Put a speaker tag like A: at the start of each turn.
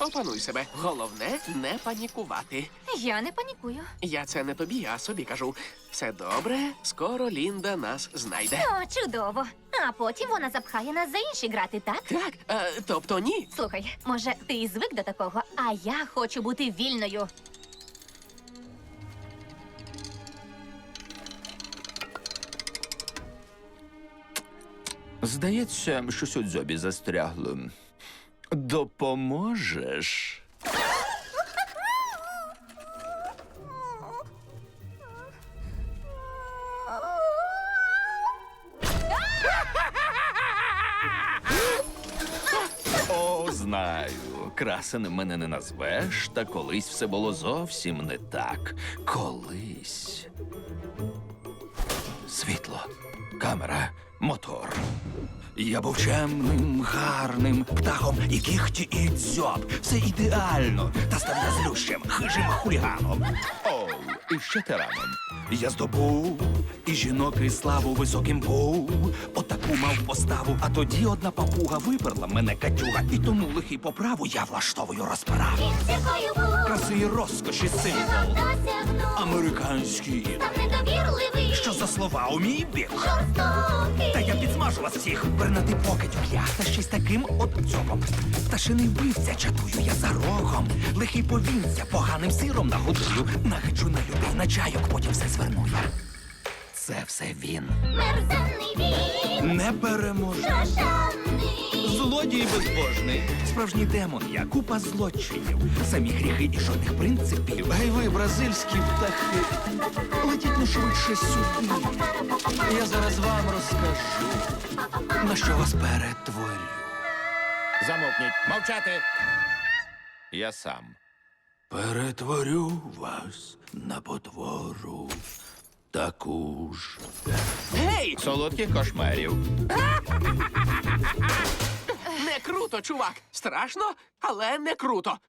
A: Опануй себе. Головне не панікувати.
B: Я не панікую.
A: Я це не тобі, а собі кажу. Все добре, скоро Лінда нас знайде.
B: О, чудово. А потім вона запхає нас за інші грати, так?
A: Так, е, тобто ні.
B: Слухай, може, ти і звик до такого, а я хочу бути вільною.
C: Здається, щось у дзьобі застрягло. Допоможеш? О, знаю. Красенем мене не назвеш, та колись все було зовсім не так. Колись. Світло, камера, мотор. Я був чемним, гарним птахом, і кіхті, і дзьоб. Все ідеально, та став я злющим, хижим хуліганом. Оу, і ще тираном. Я здобув і жінок, і славу високим був. Отаку мав поставу, а тоді одна папуга виперла мене катюга, і тому лихий по праву я влаштовую розправу. Краси і розкоші символ. Американський.
D: там недовірливий,
C: Що слова у мій бік?
D: жорстокий.
C: Та я підсмажу вас всіх, вернати покидьок я, та з таким от дзьобом. Пташиний вбивця, чатую я за рогом. Лихий повінця, поганим сиром нагодую. Нагиджу на людей на чайок, потім все зверну я. Це все він.
D: Мерзенний він,
C: Не переможу.
D: прошаний.
C: Злодій безбожний. Справжній демон я, купа злочинів. Самі гріхи і жодних принципів. Гей ви, бразильські птахи. Ну швидше сюди. Я зараз вам розкажу, на що вас перетворю.
E: Замовкніть, мовчати. Я сам.
C: Перетворю вас на потвору. Таку ж.
A: Гей!
E: Солодких кошмарів.
A: Не круто, чувак. Страшно, але не круто.